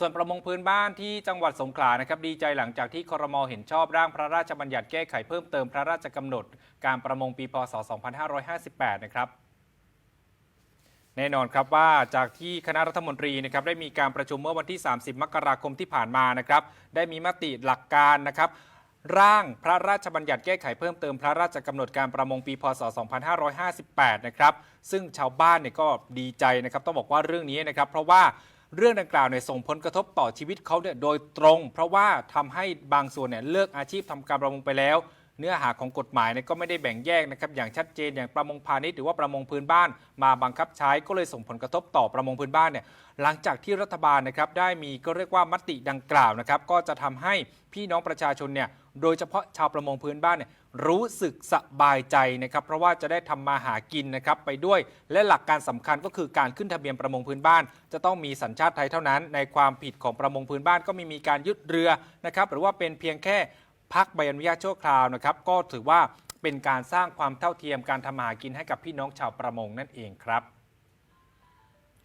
ส่วนประมงพื้นบ้านที่จังหวัดสงขลานะครับดีใจหลังจากที่ครมเห็นชอบร่างพระราชบัญญัติแก้ไขเพิ่มเติมพระราชกำหนด การประมงปีพศ 2558 นะครับแน่นอนครับว่าจากที่คณะรัฐมนตรีนะครับได้มีการประชุมเมื่อวันที่ 30 มกราคมที่ผ่านมานะครับได้มีมติหลักการนะครับร่างพระราชบัญญัติแก้ไขเพิ่มเติมพระราชกำหนดการประมงปีพศ 2558 นะครับซึ่งชาวบ้านเนี่ยก็ดีใจนะครับต้องบอกว่าเรื่องนี้นะครับเพราะว่า เรื่องดังกล่าวเนี่ยส่งผลกระทบต่อชีวิตเขาเนี่ยโดยตรง เพราะว่าทำให้บางส่วนเนี่ยเลิกอาชีพทำการประมงไปแล้ว เนื้อหาของกฎหมายเนี่ยก็ไม่ได้แบ่งแยกนะครับอย่างชัดเจนอย่างประมงพาณิชย์หรือว่าประมงพื้นบ้าน มาบังคับใช้ก็เลยส่งผลกระทบต่อประมงพื้นบ้านเนี่ยหลังจากที่รัฐบาลนะครับได้มีก็เรียกว่ามติดังกล่าวนะครับก็จะทำให้พี่น้องประชาชนเนี่ยโดยเฉพาะชาวประมงพื้นบ้านเนี่ยรู้สึกสบายใจนะครับ เพราะว่าจะได้ทำมาหากินนะครับไปด้วย และหลักการสำคัญก็คือการขึ้นทะเบียนประมงพื้นบ้าน จะต้องมีสัญชาติไทยเท่านั้น ในความผิดของประมงพื้นบ้านก็ไม่มีการยึดเรือนะครับหรือว่าเป็นเพียงแค่ พักใบอนุญาตชั่วคราวนะครับก็ถือว่าเป็นการสร้างความเท่าเทียมการทำมาหากินให้กับพี่น้องชาวประมงนั่นเองครับ